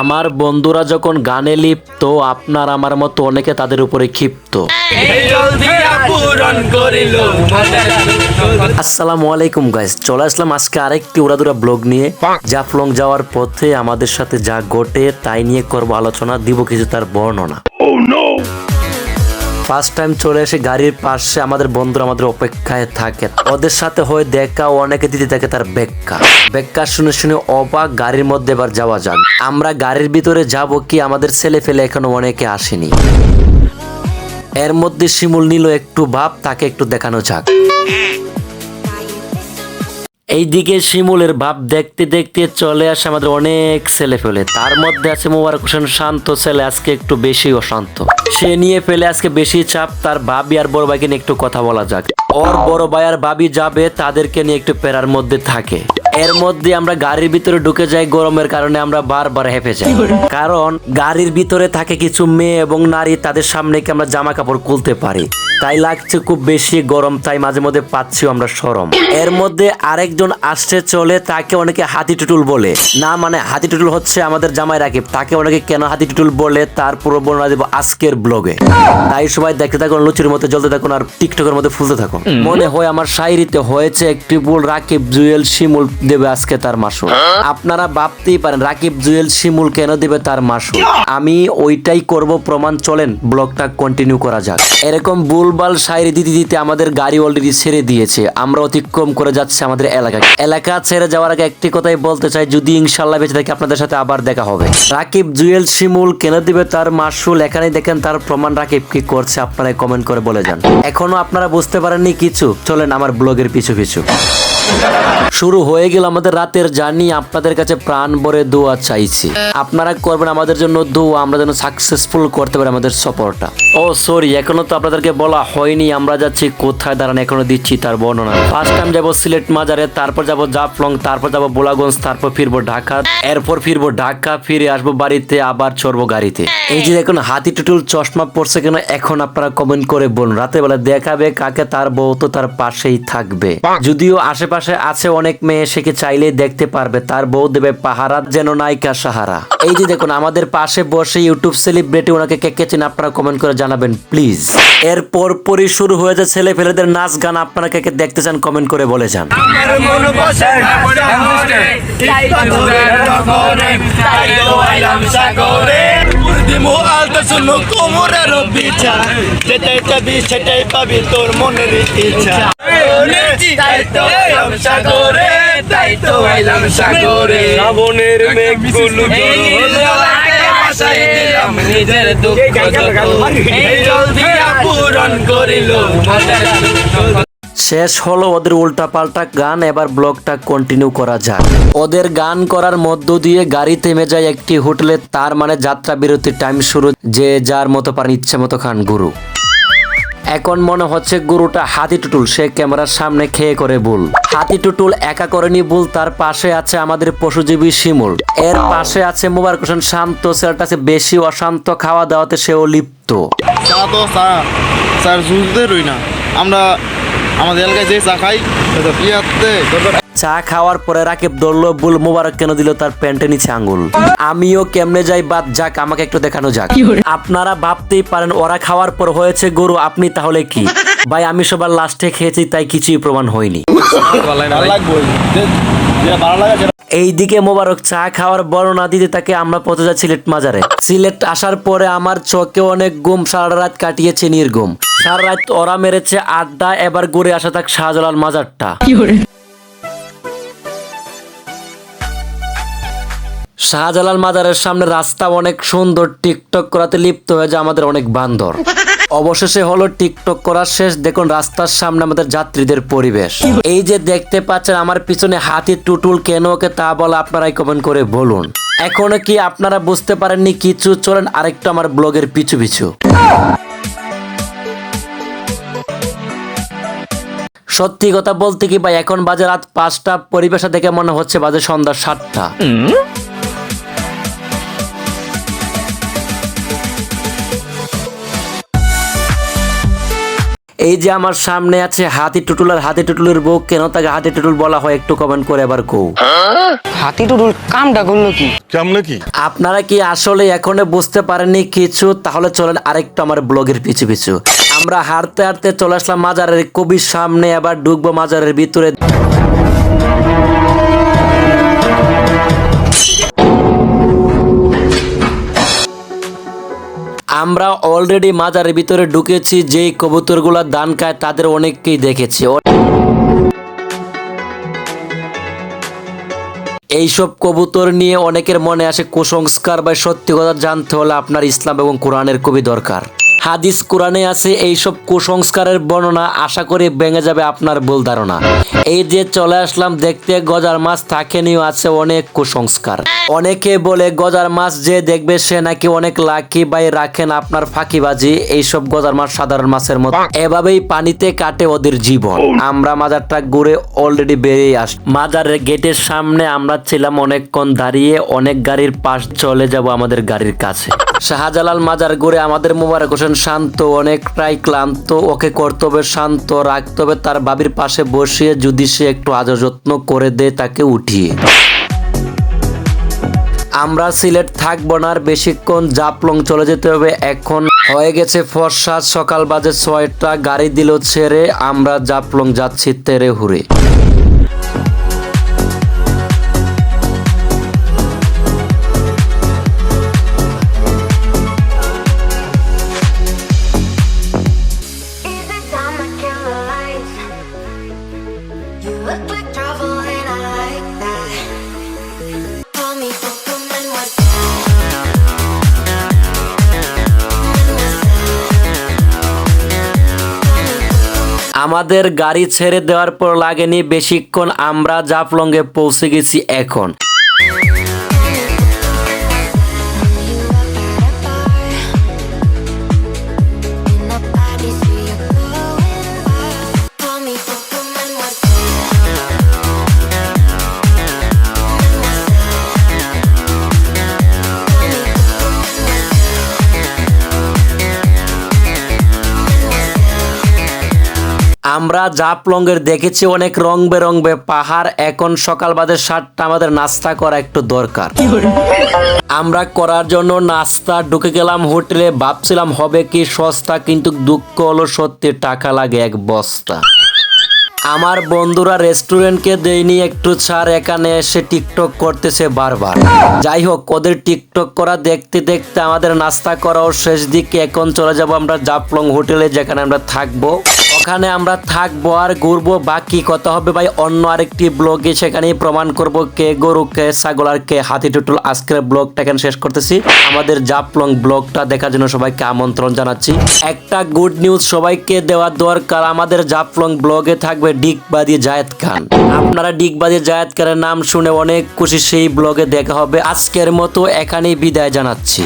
আমার বন্ধুরা যখন গানে লিপ্ত, আপনার আমার মতো অনেকে তাদের উপরে ক্ষিপ্ত। আসসালামু আলাইকুম গাইস চলে আসলাম আজকে আরেকটি উড়াদুরা ব্লগ নিয়ে। জাফলং যাওয়ার পথে আমাদের সাথে যা ঘটে, তাই নিয়ে করব আলোচনা, দিব কিছু তার বর্ণনা। ফার্স্ট টাইম চলে এসে গাড়ির পাশে আমাদের বন্ধুরা আমাদের অপেক্ষায় থাকে। ওদের সাথে হয়ে দেখা অনেকে দিতে থাকে তার বেক্কা বেক্কা শুনে শুনে অবাক গাড়ির মধ্যে এবার যাওয়া যাক। আমরা গাড়ির ভিতরে যাব কি আমাদের ছেলে ফেলে এখনও অনেকে আসেনি। এর মধ্যে শিমুল নিল একটু ভাব, তাকে একটু দেখানো যাক। এইদিকে শিমুলের ভাব দেখতে দেখতে চলে আসে আমাদের অনেক ছেলে ফেলে। তার মধ্যে আছে মোবারক হোসেন, শান্ত ছেলে, আজকে একটু বেশি অশান্ত। সে নিয়ে ফেলে আজকে বেশি চাপ, তার ভাবি আর বড় ভাইকে নিয়ে একটু কথা বলা যাক। ওর বড় ভাই আর ভাবি যাবে, তাদেরকে নিয়ে একটু পেরার মধ্যে থাকে। এর মধ্যে আমরা গাড়ির ভিতরে ঢুকে যাই গরমের কারণে আমরা বারবার হেঁপে যাই। কারণ গাড়ির ভিতরে থাকে কিছু মেয়ে এবং নারী তাদের সামনে কি আমরা জামা কাপড় খুলতে পারি? তাই লাগছে খুব বেশি গরম তাই মাঝে মধ্যে পাচ্ছি আমরা সরম। এর মধ্যে আরেকজন আসছে চলে তাকে অনেকে হাতি টুটুল বলে। না মানে হাতি টুটুল হচ্ছে আমাদের জামাই রাকিব। তাকে অনেকে কেন হাতি টুটুল বলে তার পুরো বর্ণনা দেবো আজকের ব্লগে। তাই সবাই দেখতে থাকুন লুচির মতো জ্বলতে থাকুন আর টিকটকের মধ্যে ফুলতে থাকুন। মনে হয় আমার শায়রিতে হয়েছে একটি ভুল রাকিব জুয়েল শিমুল দেবে আজকে তার মাসুল। আপনারা ভাবতেই পারেন, রাকিব জুয়েল শিমুল কেন দেবে তার মাসুল? আমি ওইটাই করব, প্রমাণ চলেন, ব্লগটা কন্টিনিউ করা যাক। এরকম ভুলভাল শায়রি দিতে দিতে আমাদের গাড়ি অলরেডি ছেড়ে দিয়েছে। আমরা অতিক্রম করে যাচ্ছি আমাদের এলাকা এলাকা ছেড়ে যাওয়ার আগে একটি কথাই বলতে চাই, যদি ইনশাল্লাহ বেঁচে থাকি আপনাদের সাথে আবার দেখা হবে। রাকিব জুয়েল শিমুল কেন দিবে তার মাসুল? এখানে দেখেন তার প্রমাণ রাকিব কি করছে আপনারা কমেন্ট করে বলে যান। এখনও আপনারা বুঝতে পারেননি কিছু। চলেন আমার ব্লগের পিছু পিছু। শুরু হয়ে গেল আমাদের রাতের জার্নি আপনাদের কাছে প্রাণ ভরে দোয়া চাইছি। আপনারা করবেন আমাদের জন্য দোয়া আমরা যেন সাকসেসফুল করতে পারি আমাদের সফরটা ও সরি এখনও তো আপনাদেরকে বলা হয়নি আমরা যাচ্ছি কোথায় দাঁড়ান এখনও দিচ্ছি তার বর্ণনা। ফার্স্ট টাইম যাব সিলেট মাজারে তারপর যাব জাফলং তারপর যাব বোলাগঞ্জ তারপর ফিরবো ঢাকা এরপর ফিরবো ঢাকা ফিরে আসব বাড়িতে আবার চড়বো গাড়িতে। এই যে দেখুন হাতি টুটুল চশমা পড়ছে কেন এখন আপনারা কমেন্ট করে বলুন। রাতের বেলা দেখাবে কাকে তার বউ তো তার পাশেই থাকবে। যদিও আশেপাশে আছে অনেক মেয়ে সে কি চাইলেই দেখতে পারবে তার বউ দেবে পাহারা যেন নায়িকা সাহারা এই যে দেখুন আমাদের পাশে বসে ইউটিউব সেলিব্রিটি ওনাকে কে কে চেন আপনারা কমেন্ট করে জানাবেন প্লিজ এরপর পরই শুরু হয়ে যায় ছেলে ফেলেদের নাচ গান আপনারা কে কে দেখতে চান কমেন্ট করে বলে যান মন দিমু আলতা শুনো কোমরের যেটাই চাবি সেটাই পাবি তোর মনের ইচ্ছা তাই তো তাই তো সাগরে। শ্রাবণের মেঘগুলো নিজের দুঃখ এই জল দিয়া পূরণ করিল শেষ হলো ওদের উল্টা পাল্টা গান এবার ব্লগটা কন্টিনিউ করা যাক। ওদের গান করার মধ্য দিয়ে গাড়ি থেমে যায় একটি হোটেলে তার মানে যাত্রা বিরতির টাইম শুরু যে যার মতো পারেন ইচ্ছে মতো খান গুরু। এখন মনে হচ্ছে গরুটা হাতি টুটুল, সে ক্যামেরার সামনে খেয়ে করে ভুল। হাতি টুটুল একা করেনি ভুল, তার পাশে আছে আমাদের পশুজীবী শিমুল। এর পাশে আছে মোবারক হোসেন, শান্ত, ছেলেটা আছে বেশি অশান্ত, খাওয়া দাওয়াতে সেও লিপ্ত। স্যার রই না। আমরা আমাদের এলাকায় যে চা খাই ইয়াতে চা খাওয়ার পরে রাকিব ধরলো বুল মোবারক কেন দিল তার প্যান্টে নিচে আঙ্গুল? আমিও কেমনে যাই বাদ যাক আমাকে একটু দেখানো যাক। আপনারা ভাবতেই পারেন ওরা খাওয়ার পর হয়েছে গরু আপনি তাহলে কি? ভাই আমি সবার লাস্টে খেয়েছি তাই কিছুই প্রমাণ হয়নি। এইদিকে মোবারক চা খাওয়ার বর্ণনা দিতে তাকে আমরা পথে যাই সিলেট মাজারে। সিলেট আসার পরে আমার চোখে অনেক গুম সারা রাত কাটিয়েছে নির্গুম। সারা রাত ওরা মেরেছে আড্ডা এবার ঘুরে আসা থাক শাহজালাল মাজারটা। শাহজালাল মাজারের সামনে রাস্তা অনেক সুন্দর, টিকটক করাতে লিপ্ত হয়ে যায় আমাদের অনেক বান্দর। অবশেষে হলো টিকটক করার শেষ, দেখুন রাস্তার সামনে আমাদের যাত্রীদের পরিবেশ। এই যে দেখতে পাচ্ছেন, আমার পিছনে হাতি টুটুল কেন ওকে তা বলা আপনারাই কমেন্ট করে বলুন। এখনও কি আপনারা বুঝতে পারেননি কিছু? চলেন আরেকটু আমার ব্লগের পিছু পিছু। সত্যি কথা বলতে কি ভাই, এখন বাজে রাত পাঁচটা, পরিবেশটা দেখে মনে হচ্ছে বাজে সন্ধ্যা সাতটা। এই যে আমার সামনে আছে হাতি টুটুল আর হাতি টুটুলের বউ কেন তাকে হাতি টুটুল বলা হয় একটু কমেন্ট করে এবার কো হাতি টুটুল কামটা করল কি? কেমনে কি? আপনারা কি আসলে এখনও বুঝতে পারেননি কিছু? তাহলে চলেন আরেকটু আমার ব্লগের পিছু পিছু। আমরা হাঁটতে হাঁটতে চলে আসলাম মাজারের কবির সামনে আবার ঢুকবো মাজারের ভিতরে। আমরা অলরেডি মাজারের ভিতরে ঢুকেছি, যেই কবুতরগুলা দান খায় তাদের অনেককেই দেখেছি। এইসব কবুতর নিয়ে অনেকের মনে আসে কুসংস্কার বা সত্যি কথা জানতে হলে আপনার ইসলাম এবং কোরআনের খুবই দরকার। হাদিস কোরআনে আছে, এইসব কুসংস্কারের বর্ণনা আশা করি ভেঙে যাবে আপনার ভুল ধারণা। এই যে চলে আসলাম, দেখতে গজার মাছ থাকেনিও আছে অনেক কুসংস্কার। অনেকে বলে গজার মাছ যে দেখবে সে নাকি অনেক লাকি বাই রাখেন আপনার ফাঁকিবাজি, এইসব গজার মাছ সাধারণ মাছের মতো। এভাবেই পানিতে কাটে ওদের জীবন। আমরা মাজারটা ঘুরে অলরেডি বেরিয়ে আস, মাজারের গেটের সামনে আমরা ছিলাম অনেকক্ষণ দাঁড়িয়ে, অনেক গাড়ির পাশ চলে যাব আমাদের গাড়ির কাছে। শাহজালাল মাজার ঘুরে আমাদের মোবারক হোসেন শান্ত অনেকটাই ক্লান্ত। ওকে করতে হবে শান্ত, রাখতে হবে তার বাবির পাশে বসিয়ে যদি সে একটু আদর যত্ন করে দেয় তাকে উঠিয়ে। আমরা সিলেট থাকব না আর বেশিক্ষণ জাপলং চলে যেতে হবে। এখন হয়ে গেছে ফর্সা, সকাল বাজে ছয়টা, গাড়ি দিল ছেড়ে, আমরা জাপলং যাচ্ছি তেরে হুরে আমাদের গাড়ি ছেড়ে দেওয়ার পর লাগেনি বেশিক্ষণ আমরা জাফলংয়ে পৌঁছে গেছি এখন। আমরা জাপলংয়ের দেখেছি অনেক রং বেরঙবে পাহাড়। এখন সকাল বাদে সাতটা আমাদের নাস্তা করা একটু দরকার। আমরা করার জন্য নাস্তা ঢুকে গেলাম হোটেলে ভাবছিলাম হবে কি সস্তা কিন্তু দুঃখ হলো সত্যি টাকা লাগে এক বস্তা। আমার বন্ধুরা রেস্টুরেন্টকে দেয়নি একটু ছাড় এখানে এসে টিকটক করতেছে বারবার। যাই হোক ওদের টিকটক করা দেখতে দেখতে আমাদের নাস্তা করাও শেষ দিকে এখন চলে যাব আমরা জাপলং হোটেলে যেখানে আমরা থাকব। ওখানে আমরা থাকব আর ঘুরবো, বাকি কথা হবে ভাই অন্য আরেকটি ব্লগে। সেখানেই প্রমাণ করব কে গরু, কে ছাগল আর কে হাতি। টুটুল আজকের ব্লগটা এখানে শেষ করতেছি। আমাদের জাপলং ব্লগটা দেখার জন্য সবাইকে আমন্ত্রণ জানাচ্ছি। একটা গুড নিউজ সবাইকে দেওয়া দরকার। আমাদের জাপলং ব্লগে থাকবে ডিগবাদি জায়েদ খান। আপনারা ডিগবাদি জায়েদ খানের নাম শুনে অনেক খুশি, সেই ব্লগে দেখা হবে। আজকের মতো এখানেই বিদায় জানাচ্ছি।